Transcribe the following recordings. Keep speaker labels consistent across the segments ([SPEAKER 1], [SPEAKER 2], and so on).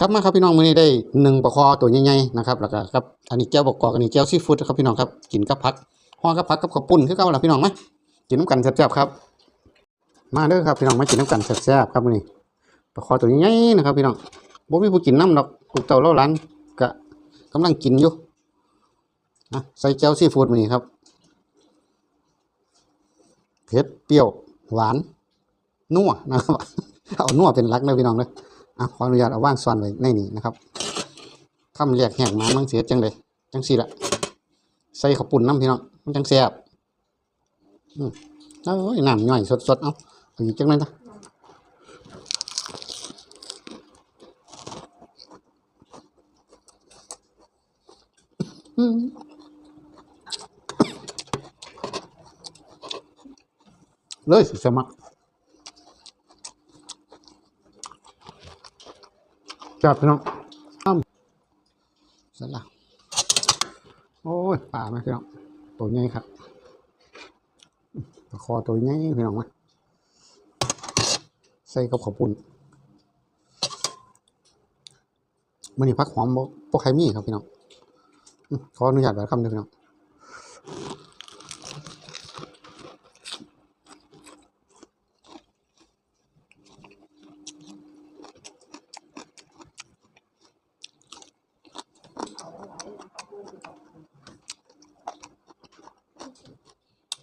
[SPEAKER 1] ครับมาครับพี่น้องมื้อนี้ได้หนึ่งปลาคอตัวใหญ่ๆนะครับแล้วก็ครับอันนี้แก้วบกกอกอันนี้แก้วซีฟู้ดครับพี่น้องครับกินกับผักห่อกับผักกับข้าวปุ้นคือเก่าล่ะพี่น้องไหมกินน้ำกันแซ่บๆครับ มาเด้อครับพี่น้องมากินน้ำกันแซ่บๆครับมื้อนี้ปลาคอตัวใหญ่ๆนะครับพี่น้องบ่มีผู้กินน้ำดอกลูกเต่าเล่าร้านก็กำลังกินอยู่นะใส่แก้วซีฟู้ดมื้อนี้ครับเผ็ดเปรี้ยวหวานนัวนะครับเอานัวเป็นหลักเลยพี่น้องเลย อะขออนุญาตเอาว่างซ่อนไว้ในนี้นะครับคำเรียกแหกมามันเสียจังเลยจังสี่ละใส่ข้าวปุ่นน้ำพี่น้องมันจังแซ่บอืมเอ้ยน้ำย่อยสดๆเอาเอาอีกจังเลยนะอืมเลยสิสมัคร จับพี่น้องอ้ำสลักโอ้ยป่าไหมพี่น้องตัวใหญ่ครับคอตัวใหญ่พี่น้องมาใส่กับข้าวปุ้นมันนี่พักหอมบ่บ่ใครมีครับพี่น้องอื้อขออนุญาตแบบคำเดียวพี่น้อง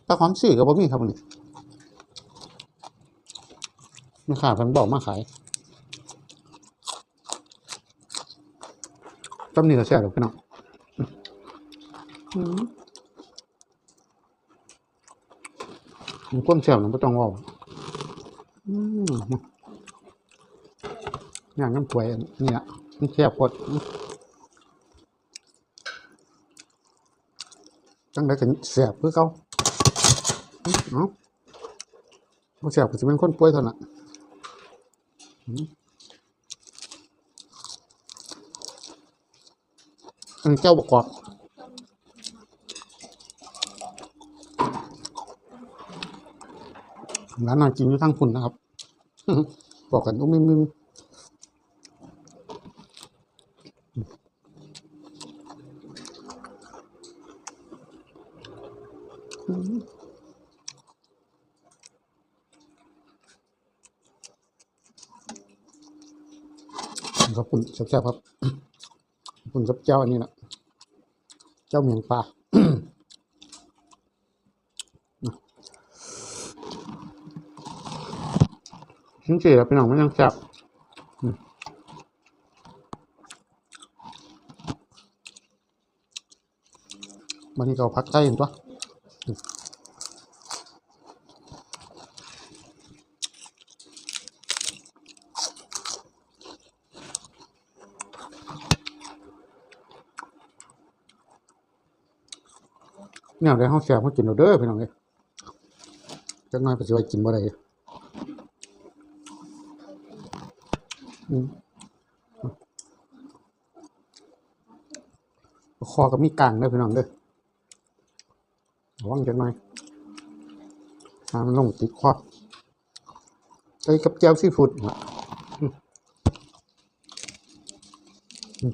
[SPEAKER 1] ปลาหอมสี่อกับบ่มีครับนี่ไม่ขาดเพิ่นบอกมาขายจำนี่ก็แซ่หรอกพี่น้องมันก้มแซ่บนะไม่ต้องว่าอย่างน้ำถ้วยนี่ละมันแซ่บโคตรอืม จังได้กันแซ่บคือเก่าเอ้าบ่แซ่บก็สิเป็นคนป่วยเท่านั้นอันเจ้าบกกอกร้านนอนกินอยู่ทั้งคุณนะครับ บอกกันอุ้มมิม ขอบคุณแซ่บๆครับขอบคุณกับเจ้าอันนี้นะเจ้าเมียงปลาจริงๆแล้วพี่น้องมันยังแซ่บมวันนี้ก็เอาพักใต้เห็นปะ เนี่ยเดี๋ยวห้องแซ่บมากินเราเด้อพี่น้องเลยจักหน่อยไปสิไว้กินบ่ได้อืมคอก็มีกลางเด้อพี่น้องเด้อ ระวังจังหน่อยน้ำมันลงติดคอใส่กับแจ่วซีฟู้ดน่ะอืมอืม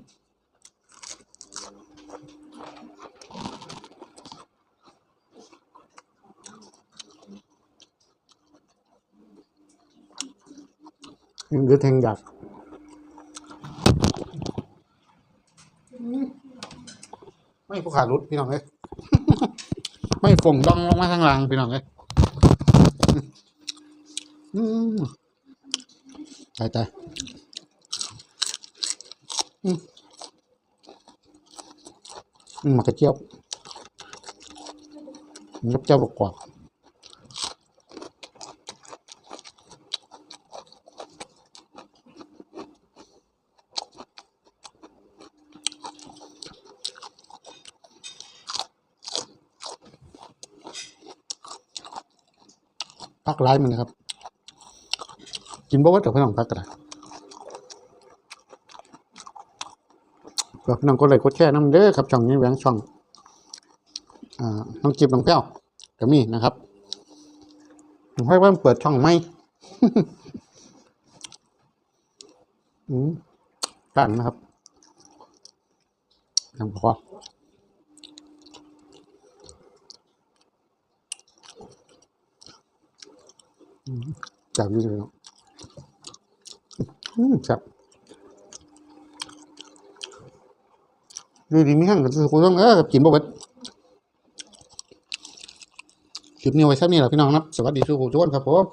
[SPEAKER 1] ยังคือแทงอยากไม่ผู้ขาดรุดพี่น้องเลย ไม่ฝงดองลงมาข้างล่างพี่น้องเลยอืมตายตายอืมอืมมากระเจี๊ยบมันกับเจ้าบกกว่า พักร้ายมันนะครับ กินบ่ว่าแต่พี่น้องพักกระไรเพื่อพี่น้องกดไลค์กดแชร์น้ำเด้อครับช่องนี้แหวงช่องอ่าน้องจิบน้องแก้วก็มีนะครับผมให้ว่าเปิดช่องไหมอืมกันนะครับทำพออืม จับดีเลยเนาะอืมจับดีดีไม่หั่งกันคือคุณต้องเออกินบ่เบิดคลิปนี้ไว้แค่นี้แหละพี่น้องนะสวัสดีทุกคนครับผม